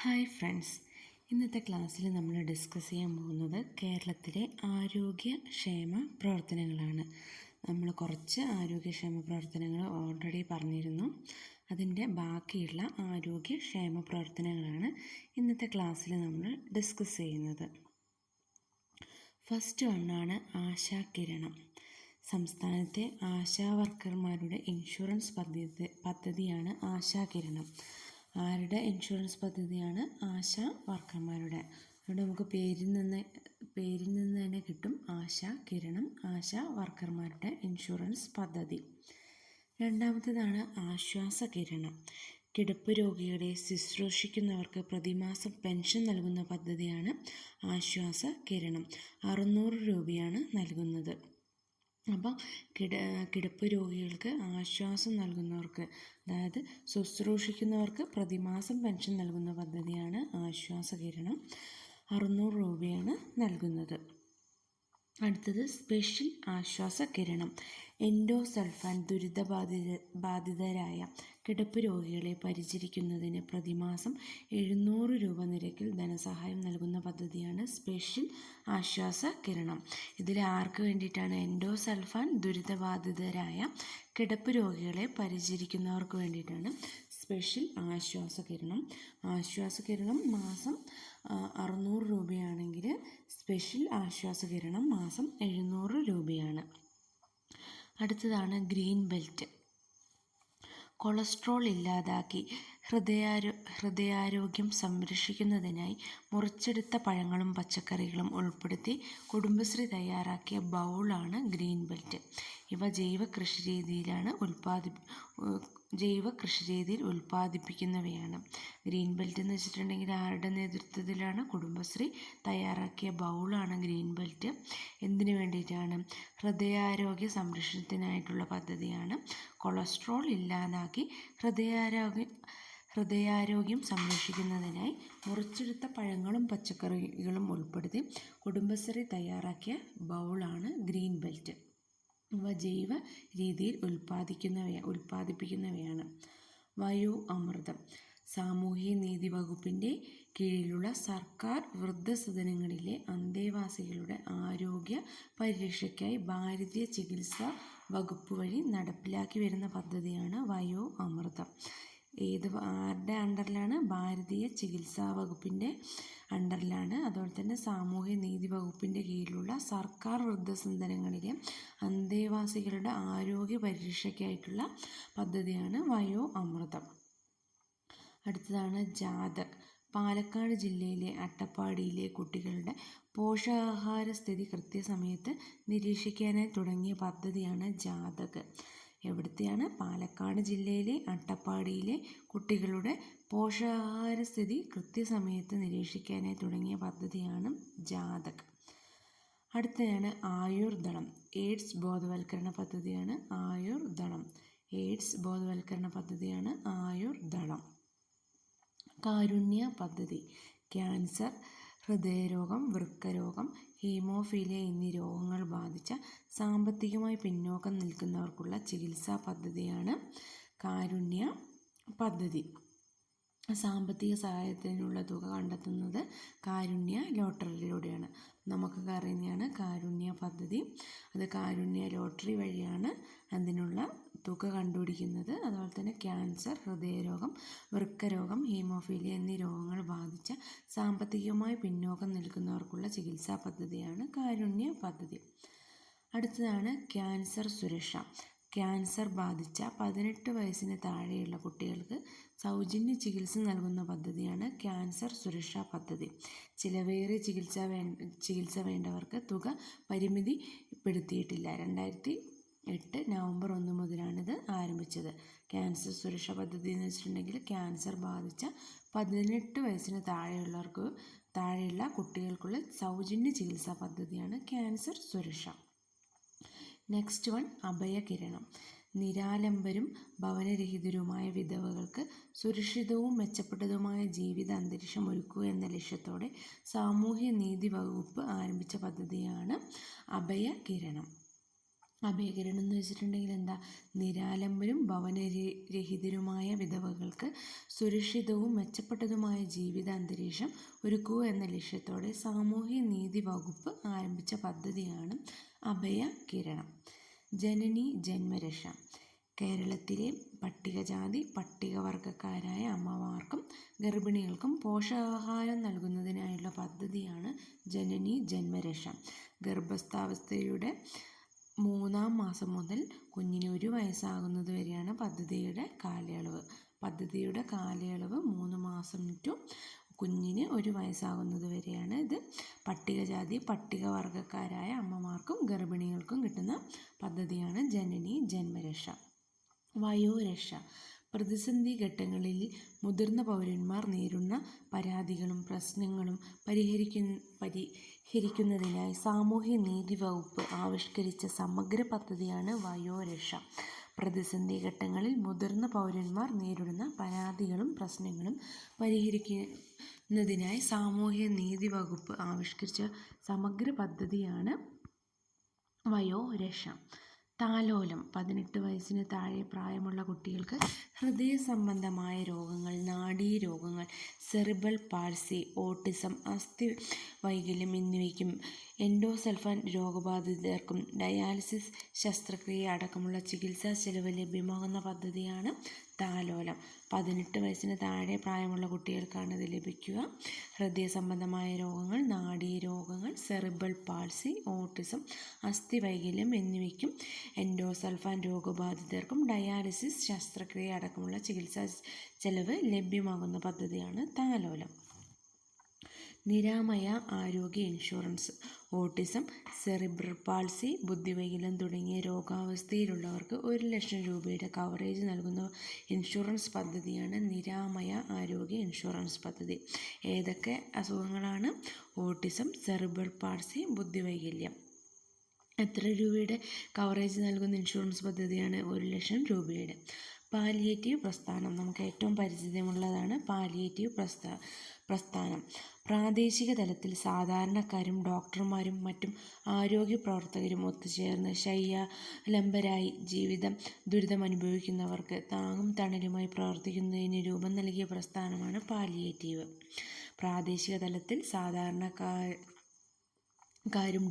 Hi friends. ഇന്നത്തെ ക്ലാസ്സിൽ നമ്മൾ ഡിസ്കസ് ചെയ്യാൻ പോകുന്നത് കേരളത്തിലെ ആരോഗ്യക്ഷേമ പ്രവർത്തനങ്ങളാണ്. നമ്മൾ കുറച്ച് ആരോഗ്യക്ഷേമ പ്രവർത്തനങ്ങൾ ഓൾറെഡി പറഞ്ഞിരുന്നു. അതിന്റെ ബാക്കിയുള്ള ആരോഗ്യക്ഷേമ പ്രവർത്തനങ്ങളാണ് ഇന്നത്തെ ക്ലാസ്സിൽ നമ്മൾ ഡിസ്കസ് ചെയ്യുന്നത്. ഫസ്റ്റ് വണ്ണാണ് ആശാകിരണം സംസ്ഥാനത്തെ ആശാ വർക്കർമാരുടെ ഇൻഷുറൻസ് പദ്ധതി പദ്ധതിയാണ് ആശാകിരണം ആരുടെ ഇൻഷുറൻസ് പദ്ധതിയാണ്? ആശ വർക്കർമാരുടെ. അതുകൊണ്ട് നമുക്ക് പേരിൽ നിന്ന് പേരിൽ നിന്ന് തന്നെ കിട്ടും ആശ കിരണം ആശ വർക്കർമാരുടെ ഇൻഷുറൻസ് പദ്ധതി. രണ്ടാമത്തേതാണ് ആശ്വാസ കിരണം. കിടപ്പ് രോഗികളെ ശുശ്രൂഷിക്കുന്നവർക്ക് പ്രതിമാസം പെൻഷൻ നൽകുന്ന പദ്ധതിയാണ് ആശ്വാസ കിരണം. അറുന്നൂറ് രൂപയാണ് നൽകുന്നത്. അപ്പം കിട കിടപ്പ് രോഗികൾക്ക് ആശ്വാസം നൽകുന്നവർക്ക് അതായത് ശുശ്രൂഷിക്കുന്നവർക്ക് പ്രതിമാസം പെൻഷൻ നൽകുന്ന പദ്ധതിയാണ് ആശ്വാസ കിരണം. അറുന്നൂറ് രൂപയാണ് നൽകുന്നത്. അടുത്തത് സ്പെഷ്യൽ ആശ്വാസ കിരണം. എൻഡോസൾഫാൻ ദുരിതബാധിത ബാധിതരായ കിടപ്പ് രോഗികളെ പരിചരിക്കുന്നതിന് പ്രതിമാസം എഴുന്നൂറ് രൂപ നിരക്കിൽ ധനസഹായം നൽകുന്ന പദ്ധതിയാണ് സ്പെഷ്യൽ ആശ്വാസ കിരണം. ഇതിൽ ആർക്ക് വേണ്ടിയിട്ടാണ് എൻഡോസൾഫാൻ ദുരിതബാധിതരായ കിടപ്പ് രോഗികളെ പരിചരിക്കുന്നവർക്ക് വേണ്ടിയിട്ടാണ് സ്പെഷ്യൽ ആശ്വാസ കിരണം. ആശ്വാസ കിരണം മാസം അറുന്നൂറ് രൂപയാണെങ്കിൽ സ്പെഷ്യൽ ആശ്വാസ കിരണം മാസം എഴുന്നൂറ് രൂപയാണ്. അടുത്തതാണ് ഗ്രീൻ ബെൽറ്റ്. കൊളസ്ട്രോൾ ഇല്ലാതാക്കി ഹൃദയാരോ ഹൃദയാരോഗ്യം സംരക്ഷിക്കുന്നതിനായി മുറിച്ചെടുത്ത പഴങ്ങളും പച്ചക്കറികളും ഉൾപ്പെടുത്തി കുടുംബശ്രീ തയ്യാറാക്കിയ ബൗളാണ് ഗ്രീൻ ബെൽറ്റ്. ഇവ ജൈവ കൃഷി രീതിയിലാണ് ഉൽപ്പാദി ജൈവ കൃഷി രീതിയിൽ ഉൽപ്പാദിപ്പിക്കുന്നവയാണ്. ഗ്രീൻ ബെൽറ്റ് എന്ന് വെച്ചിട്ടുണ്ടെങ്കിൽ ആരുടെ നേതൃത്വത്തിലാണ്? കുടുംബശ്രീ തയ്യാറാക്കിയ ബൗളാണ് ഗ്രീൻ ബെൽറ്റ്. എന്തിനു വേണ്ടിയിട്ടാണ്? ഹൃദയാരോഗ്യ സംരക്ഷണത്തിനായിട്ടുള്ള പദ്ധതിയാണ്. കൊളസ്ട്രോൾ ഇല്ലാതാക്കി ഹൃദയാരോഗ്യ ഹൃദയാരോഗ്യം സംരക്ഷിക്കുന്നതിനായി മുറിച്ചെടുത്ത പഴങ്ങളും പച്ചക്കറികളും ഉൾപ്പെടുത്തി കുടുംബശ്രീ തയ്യാറാക്കിയ ബൗളാണ് ഗ്രീൻ ബെൽറ്റ്. ഇവ ജൈവ രീതിയിൽ ഉൽപ്പാദിക്കുന്നവ ഉൽപ്പാദിപ്പിക്കുന്നവയാണ്. വയോ അമൃതം. സാമൂഹ്യ നീതി വകുപ്പിന്റെ കീഴിലുള്ള സർക്കാർ വൃദ്ധസദനങ്ങളിലെ അന്തേവാസികളുടെ ആരോഗ്യ പരിരക്ഷയ്ക്കായി ഭാരതീയ ചികിത്സാ വകുപ്പ് വഴി നടപ്പിലാക്കി വരുന്ന പദ്ധതിയാണ് വയോ അമൃതം. ഏത് ആരുടെ അണ്ടറിലാണ്? ഭാരതീയ ചികിത്സാ വകുപ്പിന്റെ അണ്ടറിലാണ്. അതുപോലെ തന്നെ സാമൂഹ്യ നീതി വകുപ്പിന്റെ കീഴിലുള്ള സർക്കാർ വൃദ്ധസദനങ്ങളിലെ അന്തേവാസികളുടെ ആരോഗ്യ പരിരക്ഷയ്ക്കായിട്ടുള്ള പദ്ധതിയാണ് വയോ അമൃതം. അടുത്തതാണ് ജാതക്. പാലക്കാട് ജില്ലയിലെ അട്ടപ്പാടിയിലെ കുട്ടികളുടെ പോഷകാഹാര സ്ഥിതി കൃത്യസമയത്ത് നിരീക്ഷിക്കാനായി തുടങ്ങിയ പദ്ധതിയാണ് ജാതക്. എവിടുത്തെയാണ്? പാലക്കാട് ജില്ലയിലെ അട്ടപ്പാടിയിലെ കുട്ടികളുടെ പോഷകാഹാരസ്ഥിതി കൃത്യസമയത്ത് നിരീക്ഷിക്കാനായി തുടങ്ങിയ പദ്ധതിയാണ് ജാതക്. അടുത്തതാണ് ആയുർദളം എയ്ഡ്സ് ബോധവൽക്കരണ പദ്ധതിയാണ് ആയുർദളം എയ്ഡ്സ് ബോധവൽക്കരണ പദ്ധതിയാണ് ആയുർദളം കാരുണ്യ പദ്ധതി. ക്യാൻസർ ഹൃദയരോഗം വൃക്കരോഗം ഹീമോഫീലിയ എന്നീ രോഗങ്ങൾ ബാധിച്ച സാമ്പത്തികമായി പിന്നോക്കം നിൽക്കുന്നവർക്കുള്ള ചികിത്സാ പദ്ധതിയാണ് കാരുണ്യ പദ്ധതി. സാമ്പത്തിക സഹായത്തിനുള്ള തുക കണ്ടെത്തുന്നത് കാരുണ്യ ലോട്ടറിയിലൂടെയാണ്. നമുക്കൊക്കെ അറിയുന്നതാണ് കാരുണ്യ പദ്ധതി. അത് കാരുണ്യ ലോട്ടറി വഴിയാണ് അതിനുള്ള തുക കണ്ടുപിടിക്കുന്നത്. അതുപോലെ തന്നെ ക്യാൻസർ ഹൃദയരോഗം വൃക്കരോഗം ഹീമോഫീലിയ എന്നീ രോഗങ്ങൾ ബാധിച്ച സാമ്പത്തികമായി പിന്നോക്കം നിൽക്കുന്നവർക്കുള്ള ചികിത്സാ പദ്ധതിയാണ് കാരുണ്യ പദ്ധതി. അടുത്തതാണ് ക്യാൻസർ സുരക്ഷ. ക്യാൻസർ ബാധിച്ച പതിനെട്ട് വയസ്സിന് താഴെയുള്ള കുട്ടികൾക്ക് സൗജന്യ ചികിത്സ നൽകുന്ന പദ്ധതിയാണ് ക്യാൻസർ സുരക്ഷാ പദ്ധതി. ചിലവേറിയ ചികിത്സ വേ ചികിത്സ വേണ്ടവർക്ക് തുക പരിമിതിപ്പെടുത്തിയിട്ടില്ല. രണ്ടായിരത്തി എട്ട് നവംബർ ഒന്ന് മുതലാണിത് ആരംഭിച്ചത്. ക്യാൻസർ സുരക്ഷാ പദ്ധതി എന്ന് വെച്ചിട്ടുണ്ടെങ്കിൽ ക്യാൻസർ ബാധിച്ച പതിനെട്ട് വയസ്സിന് താഴെയുള്ളവർക്ക് താഴെയുള്ള കുട്ടികൾക്കുള്ള സൗജന്യ ചികിത്സാ പദ്ധതിയാണ് ക്യാൻസർ സുരക്ഷ. Next one അഭയകിരണം. നിരാലംബരും ഭവനരഹിതരുമായ വിധവകൾക്ക് സുരക്ഷിതവും മെച്ചപ്പെട്ടതുമായ ജീവിത അന്തരീക്ഷം ഒരുക്കുക എന്ന ലക്ഷ്യത്തോടെ സാമൂഹ്യ നീതി വകുപ്പ് ആരംഭിച്ച പദ്ധതിയാണ് അഭയകിരണം. അഭയകിരണം എന്ന് വെച്ചിട്ടുണ്ടെങ്കിൽ എന്താ? നിരാലംബരും ഭവനരഹിതരുമായ വിധവകൾക്ക് സുരക്ഷിതവും മെച്ചപ്പെട്ടതുമായ ജീവിത അന്തരീക്ഷം ഒരുക്കുക എന്ന ലക്ഷ്യത്തോടെ സാമൂഹ്യ നീതി വകുപ്പ് ആരംഭിച്ച പദ്ധതിയാണ് അഭയ കിരണം. ജനനി ജന്മരക്ഷ. കേരളത്തിലെ പട്ടികജാതി പട്ടികവർഗക്കാരായ അമ്മമാർക്കും ഗർഭിണികൾക്കും പോഷകാഹാരം നൽകുന്നതിനായുള്ള പദ്ധതിയാണ് ജനനി ജന്മരക്ഷ. ഗർഭസ്ഥാവസ്ഥയുടെ മൂന്നാം മാസം മുതൽ കുഞ്ഞിന് ഒരു വയസ്സാകുന്നത് വരെയാണ് പദ്ധതിയുടെ കാലയളവ്. പദ്ധതിയുടെ കാലയളവ് മൂന്ന് മാസം ടു കുഞ്ഞിന് ഒരു വയസ്സാകുന്നത് വരെയാണ് ഇത്. പട്ടികജാതി പട്ടികവർഗക്കാരായ അമ്മമാർക്കും ഗർഭിണികൾക്കും കിട്ടുന്ന പദ്ധതിയാണ് ജനനി ജന്മരക്ഷ. വയോരക്ഷ. പ്രതിസന്ധി ഘട്ടങ്ങളിൽ മുതിർന്ന പൗരന്മാർ നേരിടുന്ന പരാതികളും പ്രശ്നങ്ങളും പരിഹരിക്കു പരിഹരിക്കുന്നതിനായി സാമൂഹ്യ നീതി വകുപ്പ് ആവിഷ്കരിച്ച സമഗ്ര പദ്ധതിയാണ് വയോരക്ഷ. പ്രതിസന്ധി ഘട്ടങ്ങളിൽ മുതിർന്ന പൗരന്മാർ നേരിടുന്ന പരാതികളും പ്രശ്നങ്ങളും പരിഹരിക്കുന്നതിനായി സാമൂഹ്യ നീതി വകുപ്പ് ആവിഷ്കരിച്ച സമഗ്ര പദ്ധതിയാണ് വയോരക്ഷ. താലോലം. പതിനെട്ട് വയസ്സിന് താഴെ പ്രായമുള്ള കുട്ടികൾക്ക് ഹൃദയ സംബന്ധമായ രോഗങ്ങൾ നാഡീരോഗങ്ങൾ സെറിബൽ പാൾസി ഓട്ടിസം അസ്ഥി വൈകല്യം എന്നിവയ്ക്കും എൻഡോസൾഫാൻ രോഗബാധിതർക്കും ഡയാലിസിസ് ശസ്ത്രക്രിയ അടക്കമുള്ള ചികിത്സാ ചെലവ് ലഭ്യമാകുന്ന പദ്ധതിയാണ് താലോലം പതിനെട്ട് വയസ്സിന് താഴെ പ്രായമുള്ള കുട്ടികൾക്കാണ് ഇത് ലഭിക്കുക. ഹൃദയ സംബന്ധമായ രോഗങ്ങൾ നാഡീരോഗങ്ങൾ സെറിബൽ പാൾസി ഓട്ടിസം അസ്ഥിവൈകല്യം എന്നിവയ്ക്കും എൻഡോസൾഫാൻ രോഗബാധിതർക്കും ഡയാലിസിസ് ശസ്ത്രക്രിയ അടക്കമുള്ള ചികിത്സാ ചെലവ് ലഭ്യമാകുന്ന പദ്ധതിയാണ് താലോലം. നിരാമയ ആരോഗ്യ ഇൻഷുറൻസ് ഓട്ടിസം സെറിബ്രൽ പാൾസി ബുദ്ധിവൈകല്യം തുടങ്ങിയ രോഗാവസ്ഥയിലുള്ളവർക്ക് ഒരു ലക്ഷം രൂപയുടെ കവറേജ് നൽകുന്ന ഇൻഷുറൻസ് പദ്ധതിയാണ് നിരാമയ ആരോഗ്യ ഇൻഷുറൻസ് പദ്ധതി. ഏതൊക്കെ അസുഖങ്ങളാണ്? ഓട്ടിസം സെറിബ്രൽ പാൾസി ബുദ്ധിവൈകല്യം. എത്ര രൂപയുടെ കവറേജ് നൽകുന്ന ഇൻഷുറൻസ് പദ്ധതിയാണ് ഒരു ലക്ഷം രൂപയുടെ? പാലിയേറ്റീവ് പ്രസ്ഥാനം. നമുക്ക് ഏറ്റവും പരിചിതമുള്ളതാണ് പാലിയേറ്റീവ് പ്രസ്ഥാ പ്രസ്ഥാനം. പ്രാദേശിക തലത്തിൽ സാധാരണക്കാരും ഡോക്ടർമാരും മറ്റും ആരോഗ്യ പ്രവർത്തകരും ഒത്തുചേർന്ന് ശയ്യാലംബരായി ജീവിതം ദുരിതമനുഭവിക്കുന്നവർക്ക് താങ്ങും തണലുമായി പ്രവർത്തിക്കുന്നതിന് രൂപം നൽകിയ പ്രസ്ഥാനമാണ് പാലിയേറ്റീവ്. പ്രാദേശിക തലത്തിൽ സാധാരണക്കാർ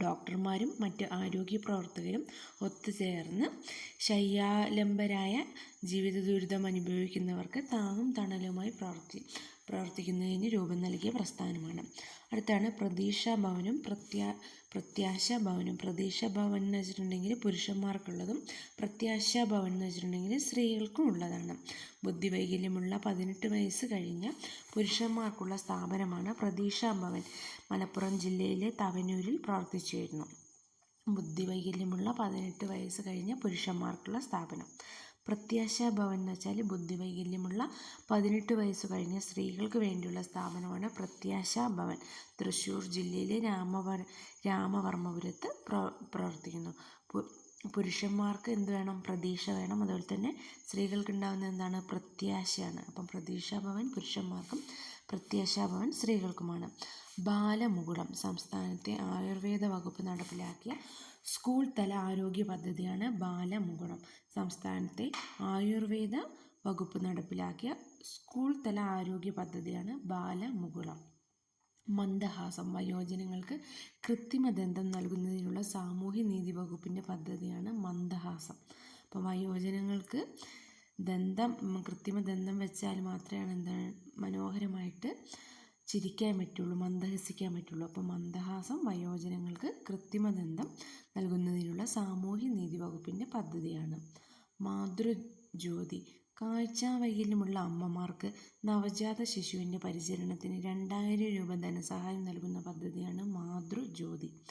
ഡോക്ടർമാരും മറ്റ് ആരോഗ്യ പ്രവർത്തകരും ഒത്തുചേർന്ന് ശയ്യാലംബരായ ജീവിത ദുരിതം അനുഭവിക്കുന്നവർക്ക് താങ്ങും തണലുമായി പ്രവർത്തി പ്രവർത്തിക്കുന്നതിന് രൂപം നൽകിയ പ്രസ്ഥാനമാണ്. അടുത്താണ് പ്രതീക്ഷാ ഭവനും പ്രത്യാ പ്രത്യാശ ഭവനും പ്രതീക്ഷ ഭവൻ എന്ന് വെച്ചിട്ടുണ്ടെങ്കിൽ പുരുഷന്മാർക്കുള്ളതും പ്രത്യാശ ഭവൻ എന്ന് വെച്ചിട്ടുണ്ടെങ്കിൽ സ്ത്രീകൾക്കും ഉള്ളതാണ് ബുദ്ധിവൈകല്യമുള്ള പതിനെട്ട് വയസ്സ് കഴിഞ്ഞ പുരുഷന്മാർക്കുള്ള സ്ഥാപനമാണ് പ്രതീക്ഷാ ഭവൻ മലപ്പുറം ജില്ലയിലെ തവനൂരിൽ പ്രവർത്തിച്ചു വരുന്നു ബുദ്ധിവൈകല്യമുള്ള പതിനെട്ട് വയസ്സ് കഴിഞ്ഞ പുരുഷന്മാർക്കുള്ള സ്ഥാപനം. പ്രത്യാശ ഭവൻ എന്ന് വെച്ചാൽ ബുദ്ധിവൈകല്യമുള്ള പതിനെട്ട് വയസ്സ് കഴിഞ്ഞ സ്ത്രീകൾക്ക് വേണ്ടിയുള്ള സ്ഥാപനമാണ് പ്രത്യാശാ ഭവൻ തൃശ്ശൂർ ജില്ലയിലെ രാമവർ രാമവർമ്മപുരത്ത് പ്ര പ്രവർത്തിക്കുന്നു. പുരുഷന്മാർക്ക് എന്ത് വേണം? പ്രതീക്ഷ വേണം. അതുപോലെ തന്നെ സ്ത്രീകൾക്ക് ഉണ്ടാകുന്ന എന്താണ്? പ്രത്യാശയാണ്. അപ്പം പ്രതീക്ഷാ ഭവൻ പുരുഷന്മാർക്കും പ്രത്യാശാ ഭവൻ സ്ത്രീകൾക്കുമാണ്. ബാലമുകുളം സംസ്ഥാനത്തെ ആയുർവേദ വകുപ്പ് നടപ്പിലാക്കിയ സ്കൂൾ തല ആരോഗ്യ പദ്ധതിയാണ് ബാലമുകുളം. സംസ്ഥാനത്തെ ആയുർവേദ വകുപ്പ് നടപ്പിലാക്കിയ സ്കൂൾ തല ആരോഗ്യ പദ്ധതിയാണ് ബാലമുകുളം. മന്ദഹാസം വയോജനങ്ങൾക്ക് കൃത്രിമ ദന്തം നൽകുന്നതിനുള്ള സാമൂഹ്യ നീതി വകുപ്പിന്റെ പദ്ധതിയാണ് മന്ദഹാസം. അപ്പോൾ വയോജനങ്ങൾക്ക് ദന്തം കൃത്രിമ ദന്തം വെച്ചാൽ മാത്രമാണ് എന്താണ് മനോഹരമായിട്ട് ചിരിക്കാൻ പറ്റുള്ളൂ മന്ദഹസിക്കാൻ പറ്റുള്ളൂ. അപ്പോൾ മന്ദഹാസം വയോജനങ്ങൾക്ക് കൃത്രിമ ദന്തം നൽകുന്നതിനുള്ള സാമൂഹ്യ നീതി വകുപ്പിന്റെ പദ്ധതിയാണ്. മാതൃജ്യോതി. കാഴ്ചാവൈകല്യമുള്ള അമ്മമാർക്ക് നവജാത ശിശുവിന്റെ പരിചരണത്തിന് രണ്ടായിരം രൂപ ധനസഹായം നൽകുന്ന പദ്ധതിയാണ് മാതൃജ്യോതി.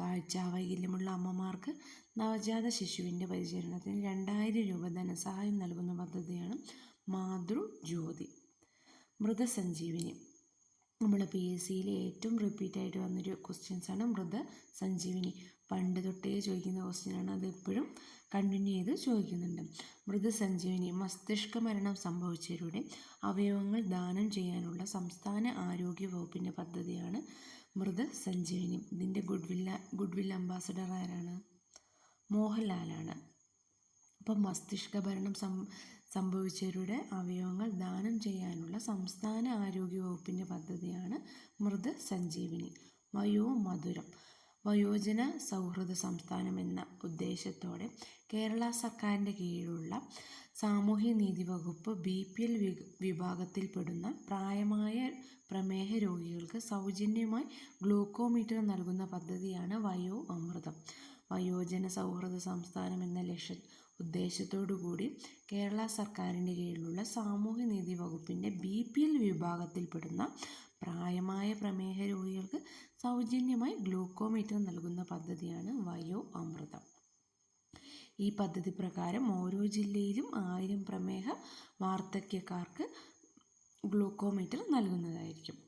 കാഴ്ചാവൈകല്യമുള്ള അമ്മമാർക്ക് നവജാത ശിശുവിന്റെ പരിചരണത്തിന് രണ്ടായിരം രൂപ ധനസഹായം നൽകുന്ന പദ്ധതിയാണ് മാതൃജ്യോതി. മൃതസഞ്ജീവിനി. നമ്മൾ പി എസ് സിയിൽ ഏറ്റവും റിപ്പീറ്റ് ആയിട്ട് വന്നൊരു ക്വസ്റ്റ്യൻസാണ് മൃത സഞ്ജീവിനി. പണ്ട് തൊട്ടേ ചോദിക്കുന്ന ക്വസ്റ്റ്യനാണ് അത് എപ്പോഴും കണ്ടിന്യൂ ചെയ്ത് ചോദിക്കുന്നുണ്ട്. മൃതസഞ്ജീവിനി മസ്തിഷ്ക മരണം സംഭവിച്ചവരുടെ അവയവങ്ങൾ ദാനം ചെയ്യാനുള്ള സംസ്ഥാന ആരോഗ്യ വകുപ്പിന്റെ പദ്ധതിയാണ് മൃതസഞ്ജീവിനി ഇതിന്റെ ഗുഡ്വില്ല ഗുഡ്വിൽ ഗുഡ് അംബാസഡർ ആരാണ്? മോഹൻലാലാണ്. അപ്പം മസ്തിഷ്ക ഭരണം സം സംഭവിച്ചവരുടെ അവയവങ്ങൾ ദാനം ചെയ്യാനുള്ള സംസ്ഥാന ആരോഗ്യ വകുപ്പിന്റെ പദ്ധതിയാണ് മൃത് സഞ്ജീവിനി വയോ മധുരം വയോജന സൗഹൃദ സംസ്ഥാനം എന്ന ഉദ്ദേശത്തോടെ കേരള സർക്കാരിന്റെ കീഴിലുള്ള സാമൂഹ്യനീതി വകുപ്പ് ബി പി എൽ വിഭാഗത്തിൽപ്പെടുന്ന പ്രായമായ പ്രമേഹ രോഗികൾക്ക് സൗജന്യമായി ഗ്ലൂക്കോമീറ്റർ നൽകുന്ന പദ്ധതിയാണ് വയോ അമൃതം. വയോജന സൗഹൃദ സംസ്ഥാനം എന്ന ലക്ഷ്യ ഉദ്ദേശത്തോടു കൂടി കേരള സർക്കാരിന്റെ കീഴിലുള്ള സാമൂഹ്യനീതി വകുപ്പിന്റെ ബി പി എൽ വിഭാഗത്തിൽപ്പെടുന്ന പ്രായമായ പ്രമേഹ രോഗികൾക്ക് സൗജന്യമായി ഗ്ലൂക്കോമീറ്റർ നൽകുന്ന പദ്ധതിയാണ് വയോ അമൃതം. ഈ പദ്ധതി പ്രകാരം ഓരോ ജില്ലയിലും ആയിരം പ്രമേഹ വാർദ്ധക്യക്കാർക്ക് ഗ്ലൂക്കോമീറ്റർ നൽകുന്നതായിരിക്കും.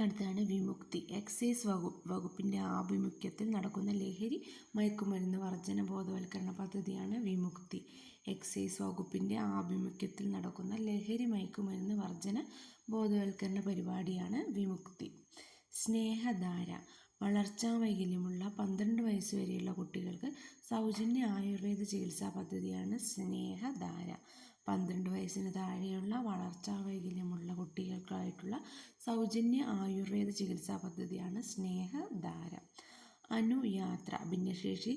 അടുത്താണ് വിമുക്തി. എക്സൈസ് വകുപ്പ് വകുപ്പിന്റെ ആഭിമുഖ്യത്തിൽ നടക്കുന്ന ലഹരി മയക്കുമരുന്ന് വർജന ബോധവൽക്കരണ പദ്ധതിയാണ് വിമുക്തി. എക്സൈസ് വകുപ്പിന്റെ ആഭിമുഖ്യത്തിൽ നടക്കുന്ന ലഹരി മയക്കുമരുന്ന് വർജന ബോധവൽക്കരണ പരിപാടിയാണ് വിമുക്തി. സ്നേഹധാര. വളർച്ചാ വൈകല്യമുള്ള പന്ത്രണ്ട് വയസ്സ് വരെയുള്ള കുട്ടികൾക്ക് സൗജന്യ ആയുർവേദ ചികിത്സാ പദ്ധതിയാണ് സ്നേഹധാര. പന്ത്രണ്ട് വയസ്സിന് താഴെയുള്ള വളർച്ചാ വൈകല്യമുള്ള കുട്ടികൾക്കായിട്ടുള്ള സൗജന്യ ആയുർവേദ ചികിത്സാ പദ്ധതിയാണ് സ്നേഹധാര അനുയാത്ര ഭിന്നശേഷി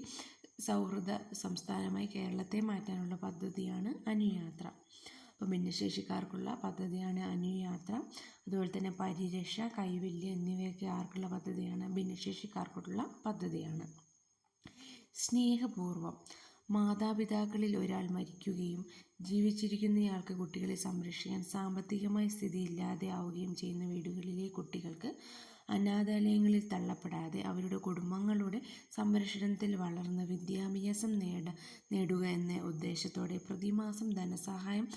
സൗഹൃദ സംസ്ഥാനമായി കേരളത്തെ മാറ്റാനുള്ള പദ്ധതിയാണ് അനുയാത്ര അപ്പോൾ ഭിന്നശേഷിക്കാർക്കുള്ള പദ്ധതിയാണ് അനുയാത്ര അതുപോലെ തന്നെ പരിരക്ഷ കൈവല്യം എന്നിവയൊക്കെ ആർക്കുള്ള പദ്ധതിയാണ് ഭിന്നശേഷിക്കാർക്കുള്ള പദ്ധതിയാണ്. സ്നേഹപൂർവം. മാതാപിതാക്കളിൽ ഒരാൾ മരിക്കുകയും ജീവിച്ചിരിക്കുന്നയാൾക്ക് കുട്ടികളെ സംരക്ഷിക്കാൻ സാമ്പത്തികമായി സ്ഥിതിയില്ലാതെ ആവുകയും ചെയ്യുന്ന വീടുകളിലെ കുട്ടികൾക്ക് അനാഥാലയങ്ങളിൽ തള്ളപ്പെടാതെ അവരുടെ കുടുംബങ്ങളുടെ സംരക്ഷണത്തിൽ വളർന്ന് വിദ്യാഭ്യാസം നേട നേടുക എന്ന ഉദ്ദേശത്തോടെ പ്രതിമാസം ധനസഹായം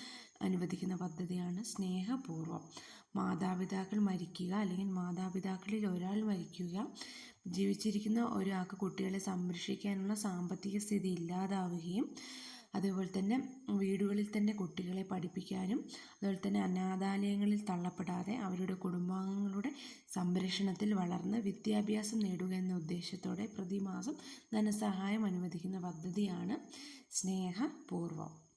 അനുവദിക്കുന്ന പദ്ധതിയാണ് സ്നേഹപൂർവം. മാതാപിതാക്കൾ മരിക്കുക അല്ലെങ്കിൽ മാതാപിതാക്കളിൽ ഒരാൾ മരിക്കുക ജീവിച്ചിരിക്കുന്ന ഒരാൾക്ക് കുട്ടികളെ സംരക്ഷിക്കാനുള്ള സാമ്പത്തിക സ്ഥിതി ഇല്ലാതാവുകയും അതേപോലെ തന്നെ വീടുകളിൽ തന്നെ കുട്ടികളെ പഠിപ്പിക്കാനും അതുപോലെ തന്നെ അനാഥാലയങ്ങളിൽ തള്ളപ്പെടാതെ അവരുടെ കുടുംബാംഗങ്ങളുടെ സംരക്ഷണത്തിൽ വളർന്ന് വിദ്യാഭ്യാസം നേടുക എന്ന ഉദ്ദേശത്തോടെ പ്രതിമാസം ധനസഹായം അനുവദിക്കുന്ന പദ്ധതിയാണ് സ്നേഹപൂർവം.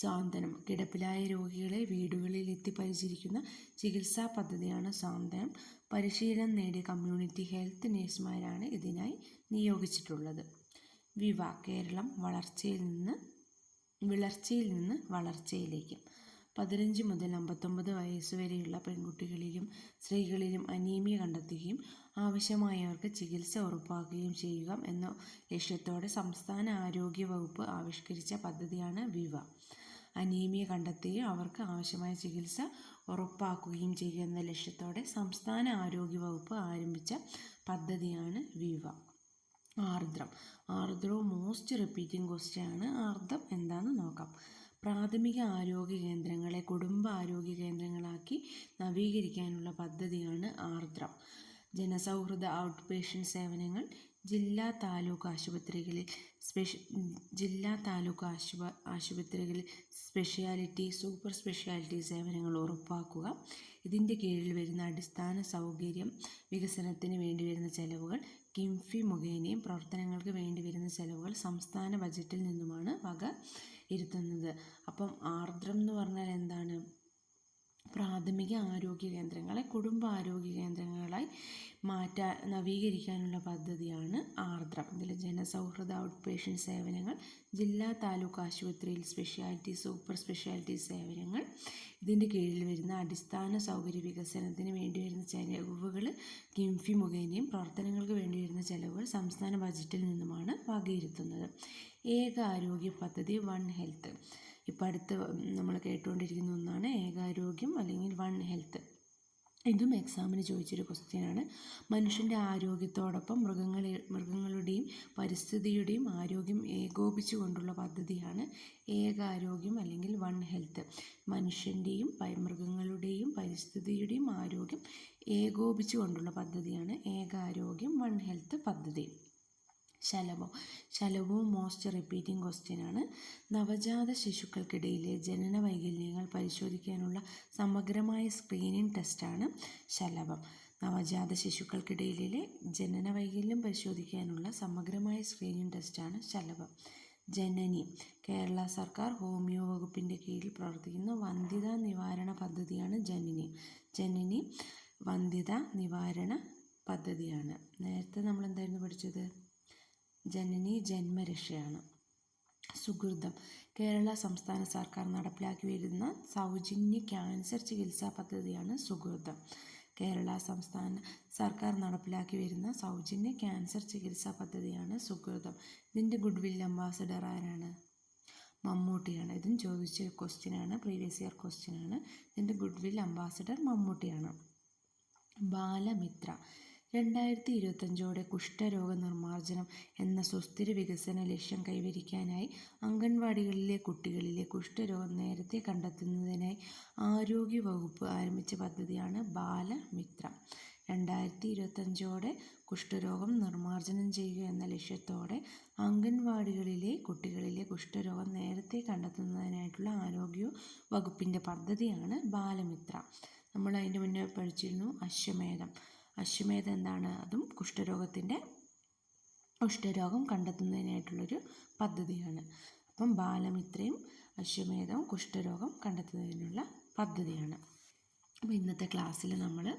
സാന്ത്വനം. കിടപ്പിലായ രോഗികളെ വീടുകളിൽ എത്തി പരിചരിക്കുന്ന ചികിത്സാ പദ്ധതിയാണ് സാന്ത്വനം. പരിശീലനം നേടിയ കമ്മ്യൂണിറ്റി ഹെൽത്ത് നഴ്സുമാരാണ് ഇതിനായി നിയോഗിച്ചിട്ടുള്ളത്. വിവ കേരളം വളർച്ചയിൽ നിന്ന് വിളർച്ചയിൽ നിന്ന് വളർച്ചയിലേക്ക്. പതിനഞ്ച് മുതൽ അമ്പത്തൊമ്പത് വയസ്സ് വരെയുള്ള പെൺകുട്ടികളിലും സ്ത്രീകളിലും അനീമിയ കണ്ടെത്തുകയും ആവശ്യമായവർക്ക് ചികിത്സ ഉറപ്പാക്കുകയും ചെയ്യുക എന്ന ലക്ഷ്യത്തോടെ സംസ്ഥാന ആരോഗ്യ വകുപ്പ് ആവിഷ്കരിച്ച പദ്ധതിയാണ് വിവ. അനീമിയ കണ്ടെത്തുകയും അവർക്ക് ആവശ്യമായ ചികിത്സ ഉറപ്പാക്കുകയും ചെയ്യുന്ന ലക്ഷ്യത്തോടെ സംസ്ഥാന ആരോഗ്യ വകുപ്പ് ആരംഭിച്ച പദ്ധതിയാണ് വിവ. ആർദ്രം. ആർദ്രവും മോസ്റ്റ് റിപ്പീറ്റിംഗ് ക്വസ്റ്റ്യൻ ആണ് ആർദ്രം എന്താണെന്ന് നോക്കാം. പ്രാഥമിക ആരോഗ്യ കേന്ദ്രങ്ങളെ കുടുംബ ആരോഗ്യ കേന്ദ്രങ്ങളാക്കി നവീകരിക്കാനുള്ള പദ്ധതിയാണ് ആർദ്രം. ജനസൗഹൃദ ഔട്ട് പേഷ്യന്റ് സേവനങ്ങൾ ജില്ലാ താലൂക്ക് ആശുപത്രികളിൽ സ്പെഷ്യ ജില്ലാ താലൂക്ക് ആശുപ ആശുപത്രികളിൽ സ്പെഷ്യാലിറ്റി സൂപ്പർ സ്പെഷ്യാലിറ്റി സേവനങ്ങൾ ഉറപ്പാക്കുക. ഇതിന്റെ കീഴിൽ വരുന്ന അടിസ്ഥാന സൗകര്യം വികസനത്തിന് വേണ്ടി വരുന്ന ചെലവുകൾ കിംഫി മുഖേനയും പ്രവർത്തനങ്ങൾക്ക് വേണ്ടി വരുന്ന ചെലവുകൾ സംസ്ഥാന ബജറ്റിൽ നിന്നുമാണ് വക ഇരുത്തുന്നത്. അപ്പം ആർദ്രം എന്ന് പറഞ്ഞാൽ എന്താണ്? പ്രാഥമിക ആരോഗ്യ കേന്ദ്രങ്ങളെ കുടുംബ ആരോഗ്യ കേന്ദ്രങ്ങളായി മാറ്റാൻ നവീകരിക്കാനുള്ള പദ്ധതിയാണ് ആർദ്രം. ഇതിൽ ജനസൗഹൃദ ഔട്ട് പേഷ്യന്റ് സേവനങ്ങൾ ജില്ലാ താലൂക്ക് ആശുപത്രിയിൽ സ്പെഷ്യാലിറ്റി സൂപ്പർ സ്പെഷ്യാലിറ്റി സേവനങ്ങൾ ഇതിന്റെ കീഴിൽ വരുന്ന അടിസ്ഥാന സൗകര്യ വികസനത്തിന് വേണ്ടി വരുന്ന ചെലവുകൾ കിംഫി മുഖേനയും പ്രവർത്തനങ്ങൾക്ക് വേണ്ടി വരുന്ന ചെലവുകൾ സംസ്ഥാന ബജറ്റിൽ നിന്നുമാണ് വകയിരുത്തുന്നത്. ഏക ആരോഗ്യ പദ്ധതി വൺ ഹെൽത്ത്. ഇപ്പം അടുത്ത് നമ്മൾ കേട്ടുകൊണ്ടിരിക്കുന്ന ഒന്നാണ് ഏകാരോഗ്യം അല്ലെങ്കിൽ വൺ ഹെൽത്ത്. ഇതും എക്സാമിന് ചോദിച്ചൊരു ക്വസ്റ്റ്യനാണ്. മനുഷ്യന്റെ ആരോഗ്യത്തോടൊപ്പം മൃഗങ്ങളെ മൃഗങ്ങളുടെയും പരിസ്ഥിതിയുടെയും ആരോഗ്യം ഏകോപിച്ചു കൊണ്ടുള്ള പദ്ധതിയാണ് ഏകാരോഗ്യം അല്ലെങ്കിൽ വൺ ഹെൽത്ത്. മനുഷ്യന്റെയും മൃഗങ്ങളുടെയും പരിസ്ഥിതിയുടെയും ആരോഗ്യം ഏകോപിച്ചു കൊണ്ടുള്ള പദ്ധതിയാണ് ഏകാരോഗ്യം വൺ ഹെൽത്ത് പദ്ധതി. ശലഭം. ശലഭവും മോസ്റ്റ് റിപ്പീറ്റിംഗ് ക്വസ്റ്റ്യൻ ആണ്. നവജാത ശിശുക്കൾക്കിടയിലെ ജനന വൈകല്യങ്ങൾ പരിശോധിക്കാനുള്ള സമഗ്രമായ സ്ക്രീനിങ് ടെസ്റ്റാണ് ശലഭം. നവജാത ശിശുക്കൾക്കിടയിലെ ജനന വൈകല്യം പരിശോധിക്കാനുള്ള സമഗ്രമായ സ്ക്രീനിങ് ടെസ്റ്റാണ് ശലഭം. ജനനി. കേരള സർക്കാർ ഹോമിയോ വകുപ്പിന്റെ കീഴിൽ പ്രവർത്തിക്കുന്ന വന്ധ്യതാ നിവാരണ പദ്ധതിയാണ് ജനനി. ജനനി വന്ധ്യത നിവാരണ പദ്ധതിയാണ്. നേരത്തെ നമ്മൾ എന്തായിരുന്നു പഠിച്ചത്? ജനനി ജന്മരക്ഷയാണ്. സുഹൃതം. കേരള സംസ്ഥാന സർക്കാർ നടപ്പിലാക്കി വരുന്ന സൗജന്യ ക്യാൻസർ ചികിത്സാ പദ്ധതിയാണ് സുഹൃതം. കേരള സംസ്ഥാന സർക്കാർ നടപ്പിലാക്കി വരുന്ന സൗജന്യ ക്യാൻസർ ചികിത്സാ പദ്ധതിയാണ് സുഹൃതം. ഇതിന്റെ ഗുഡ് വിൽ അംബാസഡർ ആരാണ്? മമ്മൂട്ടിയാണ്. ഇതും ചോദിച്ച ക്വസ്റ്റ്യനാണ്. പ്രീവിയസ് ഇയർ ക്വസ്റ്റ്യനാണ്. ഇതിന്റെ ഗുഡ് വിൽ അംബാസഡർ മമ്മൂട്ടിയാണ്. ബാലമിത്ര. രണ്ടായിരത്തി ഇരുപത്തഞ്ചോടെ കുഷ്ഠരോഗ നിർമ്മാർജനം എന്ന സുസ്ഥിര വികസന ലക്ഷ്യം കൈവരിക്കാനായി അംഗൻവാടികളിലെ കുട്ടികളിലെ കുഷ്ഠരോഗം നേരത്തെ കണ്ടെത്തുന്നതിനായി ആരോഗ്യ വകുപ്പ് ആരംഭിച്ച പദ്ധതിയാണ് ബാലമിത്ര. രണ്ടായിരത്തി ഇരുപത്തഞ്ചോടെ കുഷ്ഠരോഗം നിർമ്മാർജനം ചെയ്യുക എന്ന ലക്ഷ്യത്തോടെ അംഗൻവാടികളിലെ കുട്ടികളിലെ കുഷ്ഠരോഗം നേരത്തെ കണ്ടെത്തുന്നതിനായിട്ടുള്ള ആരോഗ്യ വകുപ്പിന്റെ പദ്ധതിയാണ് ബാലമിത്ര. നമ്മൾ അതിന്റെ മുന്നേ പഠിച്ചിരുന്നു അശ്വമേധം. അശ്വമേധം എന്താണ്? അതും കുഷ്ഠരോഗത്തിന്റെ കുഷ്ഠരോഗം കണ്ടെത്തുന്നതിനായിട്ടുള്ളൊരു പദ്ധതിയാണ്. അപ്പം ബാലമിത്രയും അശ്വമേധവും കുഷ്ഠരോഗം കണ്ടെത്തുന്നതിനുള്ള പദ്ധതിയാണ്. അപ്പോൾ ഇന്നത്തെ ക്ലാസ്സിൽ നമ്മൾ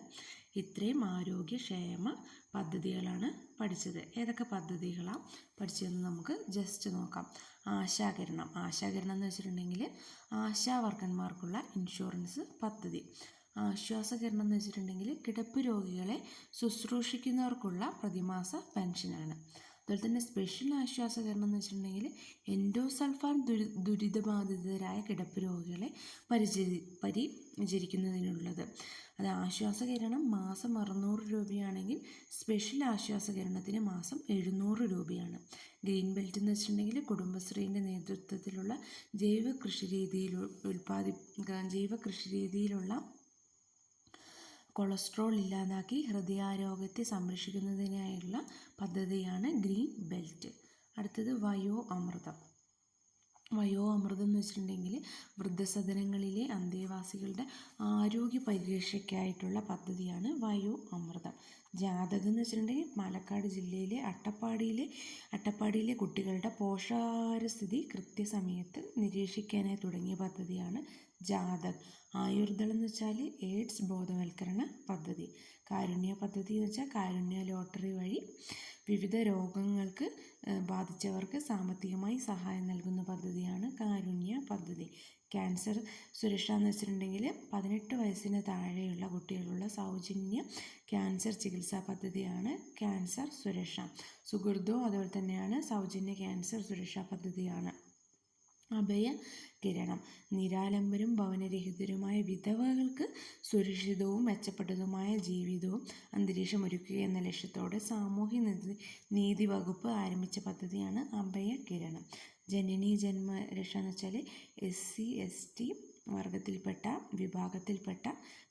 ഇത്രയും ആരോഗ്യക്ഷേമ പദ്ധതികളാണ് പഠിച്ചത്. ഏതൊക്കെ പദ്ധതികളാണ് പഠിച്ചതെന്ന് നമുക്ക് ജസ്റ്റ് നോക്കാം. ആശാകരണം. ആശാകരണം എന്ന് വെച്ചിട്ടുണ്ടെങ്കിൽ ആശാവർക്കന്മാർക്കുള്ള ഇൻഷുറൻസ് പദ്ധതി. ആശ്വാസകരണം എന്ന് വെച്ചിട്ടുണ്ടെങ്കിൽ കിടപ്പ് രോഗികളെ ശുശ്രൂഷിക്കുന്നവർക്കുള്ള പ്രതിമാസ പെൻഷനാണ്. അതുപോലെ തന്നെ സ്പെഷ്യൽ ആശ്വാസകരണം എന്ന് വെച്ചിട്ടുണ്ടെങ്കിൽ എൻഡോസൾഫാൻ ദുരി ദുരിതബാധിതരായ കിടപ്പ് രോഗികളെ പരിചരി പരിചരിക്കുന്നതിനുള്ളത്. അത് ആശ്വാസകരണം മാസം അറുന്നൂറ് രൂപയാണെങ്കിൽ സ്പെഷ്യൽ ആശ്വാസകരണത്തിന് മാസം എഴുന്നൂറ് രൂപയാണ്. ഗ്രീൻ ബെൽറ്റ് എന്ന് വെച്ചിട്ടുണ്ടെങ്കിൽ കുടുംബശ്രീന്റെ നേതൃത്വത്തിലുള്ള ജൈവ കൃഷി രീതിയിൽ ഉൽപ്പാദി ജൈവ കൃഷി രീതിയിലുള്ള കൊളസ്ട്രോൾ ഇല്ലാതാക്കി ഹൃദയാരോഗ്യത്തെ സംരക്ഷിക്കുന്നതിനായുള്ള പദ്ധതിയാണ് ഗ്രീൻ ബെൽറ്റ്. അടുത്തത് വയോ അമൃതം. വയോ അമൃതം എന്ന് വെച്ചിട്ടുണ്ടെങ്കിൽ വൃദ്ധസദനങ്ങളിലെ അന്തേവാസികളുടെ ആരോഗ്യ പരിരക്ഷയ്ക്കായിട്ടുള്ള പദ്ധതിയാണ് വയോ അമൃതം. ജാതകം എന്ന് വെച്ചിട്ടുണ്ടെങ്കിൽ പാലക്കാട് ജില്ലയിലെ അട്ടപ്പാടിയിലെ അട്ടപ്പാടിയിലെ കുട്ടികളുടെ പോഷകാഹാരസ്ഥിതി കൃത്യസമയത്ത് നിരീക്ഷിക്കാനായി തുടങ്ങിയ പദ്ധതിയാണ് ജാതക്. ആയുർദളം എന്ന് വെച്ചാൽ എയ്ഡ്സ് ബോധവൽക്കരണ പദ്ധതി. കാരുണ്യ പദ്ധതി എന്ന് വെച്ചാൽ കാരുണ്യ ലോട്ടറി വഴി വിവിധ രോഗങ്ങൾക്ക് ബാധിച്ചവർക്ക് സാമ്പത്തികമായി സഹായം നൽകുന്ന പദ്ധതിയാണ് കാരുണ്യ പദ്ധതി. ക്യാൻസർ സുരക്ഷ എന്ന് വെച്ചിട്ടുണ്ടെങ്കിൽ പതിനെട്ട് വയസ്സിന് താഴെയുള്ള കുട്ടികളുള്ള സൗജന്യ ക്യാൻസർ ചികിത്സാ പദ്ധതിയാണ് ക്യാൻസർ സുരക്ഷ. സുഹൃതോ അതുപോലെ തന്നെയാണ് സൗജന്യ ക്യാൻസർ സുരക്ഷാ പദ്ധതിയാണ്. അഭയ കിരണം. നിരാലംബരും ഭവനരഹിതരുമായ വിധവകൾക്ക് സുരക്ഷിതവും മെച്ചപ്പെട്ടതുമായ ജീവിതവും അന്തരീക്ഷം ഒരുക്കുക എന്ന ലക്ഷ്യത്തോടെ സാമൂഹ്യ നീതി നീതി വകുപ്പ് ആരംഭിച്ച പദ്ധതിയാണ് അഭയ കിരണം. ജനനി ജന്മരക്ഷ എന്ന് വെച്ചാൽ എസ് സി എസ് ടി വർഗത്തിൽപ്പെട്ട വിഭാഗത്തിൽപ്പെട്ട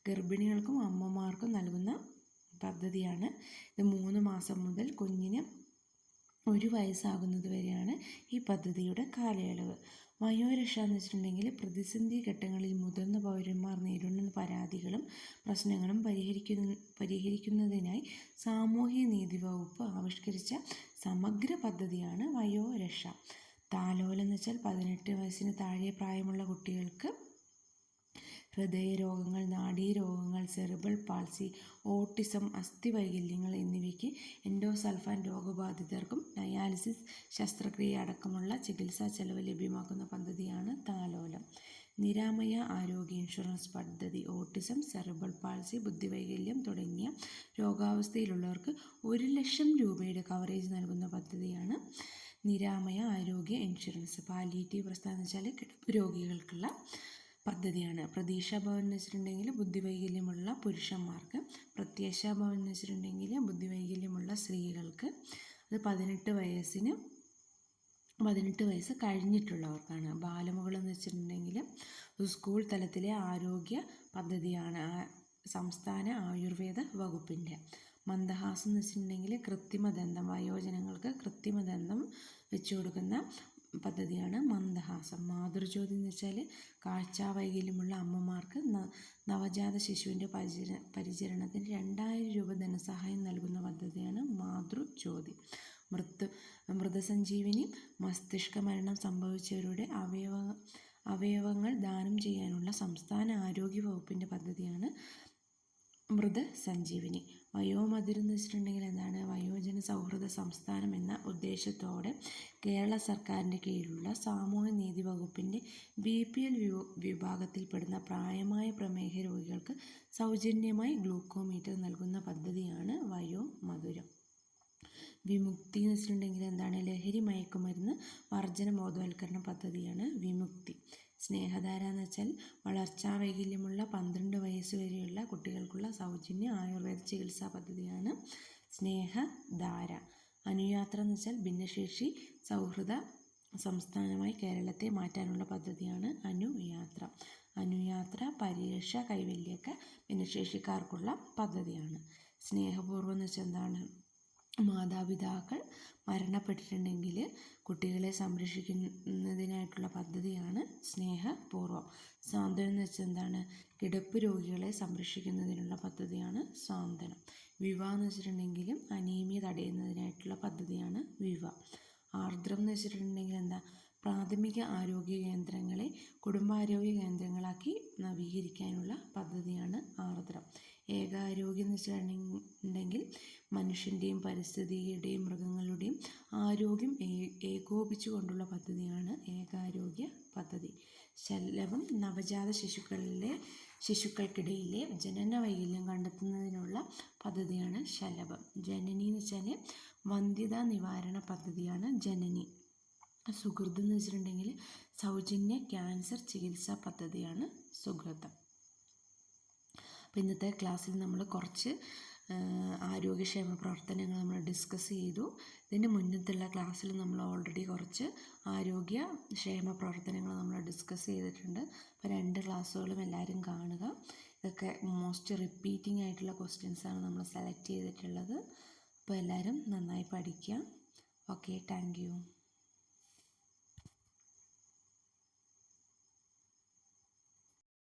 ഗർഭിണികൾക്കും അമ്മമാർക്കും നൽകുന്ന പദ്ധതിയാണ്. ഇത് മൂന്ന് മാസം മുതൽ കുഞ്ഞിന് ഒരു വയസ്സാകുന്നത് വരെയാണ് ഈ പദ്ധതിയുടെ കാലയളവ്. വയോരക്ഷ എന്ന് വെച്ചിട്ടുണ്ടെങ്കിൽ പ്രതിസന്ധി ഘട്ടങ്ങളിൽ മുതിർന്ന പൗരന്മാർ നേരിടുന്ന പരാതികളും പ്രശ്നങ്ങളും പരിഹരിക്കുന്ന പരിഹരിക്കുന്നതിനായി സാമൂഹ്യ നീതി വകുപ്പ് ആവിഷ്കരിച്ച സമഗ്ര പദ്ധതിയാണ് വയോരക്ഷ. താലോലം എന്ന് വെച്ചാൽ പതിനെട്ട് വയസ്സിന് താഴെ പ്രായമുള്ള കുട്ടികൾക്ക് ഹൃദയരോഗങ്ങൾ നാഡീരോഗങ്ങൾ സെറിബ്രൽ പാൾസി ഓട്ടിസം അസ്ഥിവൈകല്യങ്ങൾ എന്നിവയ്ക്ക് എൻഡോസൾഫാൻ രോഗബാധിതർക്കും ഡയാലിസിസ് ശസ്ത്രക്രിയ അടക്കമുള്ള ചികിത്സാ ചെലവ് ലഭ്യമാക്കുന്ന പദ്ധതിയാണ് താലോലം. നിരാമയ ആരോഗ്യ ഇൻഷുറൻസ് പദ്ധതി ഓട്ടിസം സെറിബൽ പാൾസി ബുദ്ധിവൈകല്യം തുടങ്ങിയ രോഗാവസ്ഥയിലുള്ളവർക്ക് ഒരു ലക്ഷം രൂപയുടെ കവറേജ് നൽകുന്ന പദ്ധതിയാണ് നിരാമയ ആരോഗ്യ ഇൻഷുറൻസ്. പാലിയേറ്റീവ് പ്രസ്ഥാനം വെച്ചാൽ കിടപ്പ് രോഗികൾക്കുള്ള പദ്ധതിയാണ്. പ്രതീക്ഷാ ഭവൻ എന്ന് വെച്ചിട്ടുണ്ടെങ്കിൽ ബുദ്ധിവൈകല്യമുള്ള പുരുഷന്മാർക്ക് പ്രത്യാശാ ഭവൻ എന്ന് വെച്ചിട്ടുണ്ടെങ്കിൽ ബുദ്ധിവൈകല്യമുള്ള സ്ത്രീകൾക്ക്. അത് പതിനെട്ട് വയസ്സിന് പതിനെട്ട് വയസ്സ് കഴിഞ്ഞിട്ടുള്ളവർക്കാണ്. ബാലമുകൾ എന്ന് വെച്ചിട്ടുണ്ടെങ്കിൽ സ്കൂൾ തലത്തിലെ ആരോഗ്യ പദ്ധതിയാണ്. സംസ്ഥാന ആയുർവേദ വകുപ്പിന്റെ മന്ദഹാസം എന്ന് വെച്ചിട്ടുണ്ടെങ്കിൽ കൃത്രിമ ദന്തം വയോജനങ്ങൾക്ക് കൃത്രിമ ദന്തം വെച്ചു കൊടുക്കുന്ന പദ്ധതിയാണ് മന്ദഹാസം. മാതൃ മാതൃജ്യോതി എന്ന് വെച്ചാൽ കാഴ്ചാവൈകല്യമുള്ള അമ്മമാർക്ക് നവജാത ശിശുവിന്റെ പരിചര പരിചരണത്തിന് രണ്ടായിരം രൂപ ധനസഹായം നൽകുന്ന പദ്ധതിയാണ് മാതൃജ്യോതി. മൃത് മൃതസഞ്ജീവിനി മസ്തിഷ്ക മരണം സംഭവിച്ചവരുടെ അവയവ അവയവങ്ങൾ ദാനം ചെയ്യാനുള്ള സംസ്ഥാന ആരോഗ്യ വകുപ്പിന്റെ പദ്ധതിയാണ് മൃത സഞ്ജീവിനി വയോമതിരം എന്ന് വെച്ചിട്ടുണ്ടെങ്കിൽ എന്താണ്? വയോജന സൗഹൃദ സംസ്ഥാനം എന്ന ഉദ്ദേശത്തോടെ കേരള സർക്കാരിന്റെ കീഴിലുള്ള സാമൂഹ്യ നീതി വകുപ്പിന്റെ ബി പി എൽ വിഭാഗത്തിൽപ്പെടുന്ന പ്രായമായ പ്രമേഹ രോഗികൾക്ക് സൗജന്യമായി ഗ്ലൂക്കോമീറ്റർ നൽകുന്ന പദ്ധതിയാണ് വയോമധുരം. വിമുക്തി എന്ന് വെച്ചിട്ടുണ്ടെങ്കിൽ എന്താണ്? ലഹരി മയക്കുമരുന്ന് വർജന ബോധവൽക്കരണ പദ്ധതിയാണ് വിമുക്തി. സ്നേഹധാര എന്ന് വെച്ചാൽ വളർച്ചാ വൈകല്യമുള്ള പന്ത്രണ്ട് വയസ്സ് വരെയുള്ള കുട്ടികൾക്കുള്ള സൗജന്യ ആയുർവേദ ചികിത്സാ പദ്ധതിയാണ് സ്നേഹധാര. അനുയാത്ര എന്ന് വെച്ചാൽ ഭിന്നശേഷി സൗഹൃദ സംസ്ഥാനമായി കേരളത്തെ മാറ്റാനുള്ള പദ്ധതിയാണ് അനുയാത്ര. അനുയാത്ര പരീക്ഷ കൈവല്യൊക്കെ ഭിന്നശേഷിക്കാർക്കുള്ള പദ്ധതിയാണ്. സ്നേഹപൂർവം എന്ന് വെച്ചാൽ എന്താണ്? മാതാപിതാക്കൾ മരണപ്പെട്ടിട്ടുണ്ടെങ്കിൽ കുട്ടികളെ സംരക്ഷിക്കുന്നതിനായിട്ടുള്ള പദ്ധതിയാണ് സ്നേഹപൂർവം. സാന്ത്വനം എന്ന് വെച്ചാൽ എന്താണ്? കിടപ്പ് രോഗികളെ സംരക്ഷിക്കുന്നതിനുള്ള പദ്ധതിയാണ് സാന്ത്വനം. വിവ എന്ന് വെച്ചിട്ടുണ്ടെങ്കിലും അനീമിയ തടയുന്നതിനായിട്ടുള്ള പദ്ധതിയാണ് വിവ ആർദ്രം എന്ന് വെച്ചിട്ടുണ്ടെങ്കിൽ എന്താ? പ്രാഥമിക ആരോഗ്യ കേന്ദ്രങ്ങളെ കുടുംബാരോഗ്യ കേന്ദ്രങ്ങളാക്കി നവീകരിക്കാനുള്ള പദ്ധതിയാണ് ആർദ്രം. ഏകാരോഗ്യം എന്ന് വെച്ചിട്ടുണ്ടെങ്കിൽ മനുഷ്യന്റെയും പരിസ്ഥിതിയുടെയും മൃഗങ്ങളുടെയും ആരോഗ്യം ഏകോപിച്ചുകൊണ്ടുള്ള പദ്ധതിയാണ് ഏകാരോഗ്യ പദ്ധതി. ശലഭം നവജാത ശിശുക്കളിലെ ശിശുക്കൾക്കിടയിലെ ജനന വൈകല്യം കണ്ടെത്തുന്നതിനുള്ള പദ്ധതിയാണ് ശലഭം. ജനനി എന്ന് വെച്ചാൽ വന്ധ്യതാ നിവാരണ പദ്ധതിയാണ് ജനനി. സുഹൃതം എന്ന് വെച്ചിട്ടുണ്ടെങ്കിൽ സൗജന്യ ക്യാൻസർ ചികിത്സാ പദ്ധതിയാണ് സുഹൃതം അപ്പോൾ ഇന്നത്തെ ക്ലാസ്സിൽ നമ്മൾ കുറച്ച് ആരോഗ്യക്ഷേമ പ്രവർത്തനങ്ങൾ നമ്മൾ ഡിസ്കസ് ചെയ്തു. ഇതിന് മുന്നത്തുള്ള ക്ലാസ്സിൽ നമ്മൾ ഓൾറെഡി കുറച്ച് ആരോഗ്യ ക്ഷേമ പ്രവർത്തനങ്ങൾ നമ്മൾ ഡിസ്കസ് ചെയ്തിട്ടുണ്ട്. അപ്പോൾ രണ്ട് ക്ലാസ്സുകളും എല്ലാവരും കാണുക. ഇതൊക്കെ മോസ്റ്റ് റിപ്പീറ്റിംഗ് ആയിട്ടുള്ള ക്വസ്റ്റ്യൻസാണ് നമ്മൾ സെലക്ട് ചെയ്തിട്ടുള്ളത്. അപ്പോൾ എല്ലാവരും നന്നായി പഠിക്കുക. Okay thank